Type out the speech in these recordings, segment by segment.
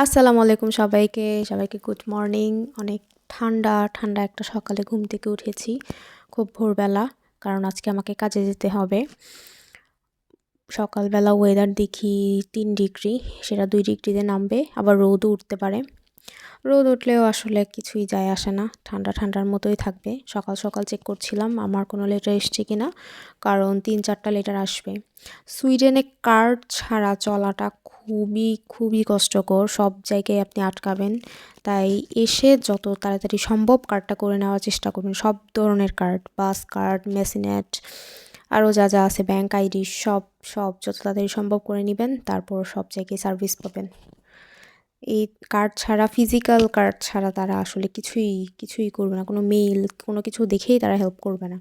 আসসালামু আলাইকুম সবাইকে। সবাইকে গুড মর্নিং অনেক ঠান্ডা ঠান্ডা একটা সকালে ঘুম থেকে উঠেছি। খুব ভোরবেলা, কারণ আজকে আমাকে কাজে যেতে হবে। সকালবেলা ওয়েদার দেখি তিন ডিগ্রি সেটা দুই ডিগ্রিতে নামবে, আবার রোদও উঠতে পারে। রোদ উঠলেও আসলে কিছুই যায় আসে না, ঠান্ডা, ঠান্ডার মতোই থাকবে। সকাল সকাল চেক করছিলাম, আমার কোনো লেটার এসছে কি না কারণ তিন, চারটা লেটার আসবে। সুইডেনে কার্ড ছাড়া চলাটা খুবই খুবই কষ্টকর। সব জায়গায় আপনি আটকাবেন। তাই এসে যত তাড়াতাড়ি সম্ভব কার্ডটা করে নেওয়ার চেষ্টা করবেন। সব ধরনের কার্ড বাস কার্ড মেসিনেট আরও যা যা আছে ব্যাঙ্ক আইডি সব সব যত তাড়াতাড়ি সম্ভব করে নেবেন। তারপর সব জায়গায় সার্ভিস পাবেন। এই কার্ড ছাড়া ফিজিক্যাল কার্ড ছাড়া তারা আসলে কিছুই কিছুই করবে না। কোনো মেইল কোনো কিছু দেখেই তারা হেল্প করবে না।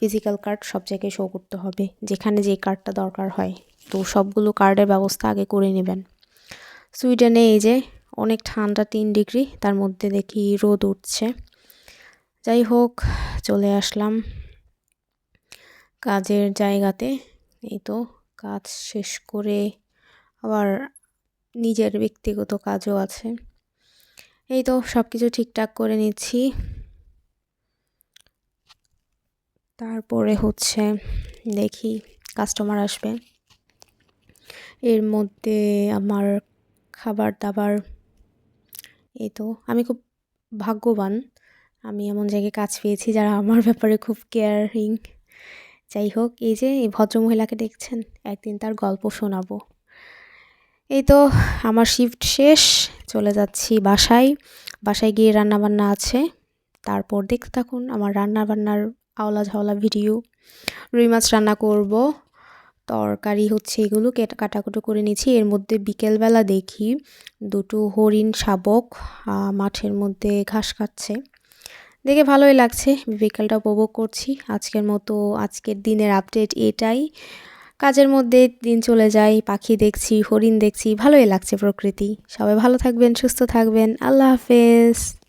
ফিজিক্যাল কার্ড সব জায়গায় শো করতে হবে। যেখানে যে কার্ডটা দরকার হয়। তো সবগুলো কার্ডের ব্যবস্থা আগে করে নেবেন। সুইডেনে এই যে অনেক ঠান্ডা তিন ডিগ্রি, তার মধ্যে দেখি রোদ উঠছে। যাই হোক, চলে আসলাম কাজের জায়গাতে। এই তো কাজ শেষ করে আবার নিজের ব্যক্তিগত কাজও আছে। এই তো সব কিছু ঠিকঠাক করে নিচ্ছি। তারপরে হচ্ছে দেখি কাস্টমার আসবে। এর মধ্যে আমার খাবার দাবার এই তো, আমি খুব ভাগ্যবান। আমি এমন জায়গায় কাজ পেয়েছি যারা আমার ব্যাপারে খুব কেয়ারিং যাই হোক, এই যে এই ভদ্রমহিলাকে দেখছেন, একদিন তার গল্প শোনাবো। এই তো, আমার শিফট শেষ, চলে যাচ্ছি বাসায়। বাসায় গিয়ে রান্নাবান্না আছে। তারপর দেখতে থাকুন, আমার রান্নাবান্নার আওলা ঝাওলা ভিডিও। রুই মাছ রান্না করব। তরকারি হচ্ছে এগুলো, কেটে কাটাকুটো করে নিয়েছি। এর মধ্যে বিকেলবেলা দেখি দুটো হরিণ শাবক মাঠের মধ্যে ঘাস খাচ্ছে। দেখে ভালোই লাগছে, বিকেলটা উপভোগ করছি। আজকের মতো, আজকের দিনের আপডেট এটাই। কাজের মধ্যে দিন চলে যায়, পাখি দেখছি, হরিণ দেখছি, ভালোই লাগছে প্রকৃতি। সবাই ভালো থাকবেন, সুস্থ থাকবেন। আল্লাহ হাফেজ।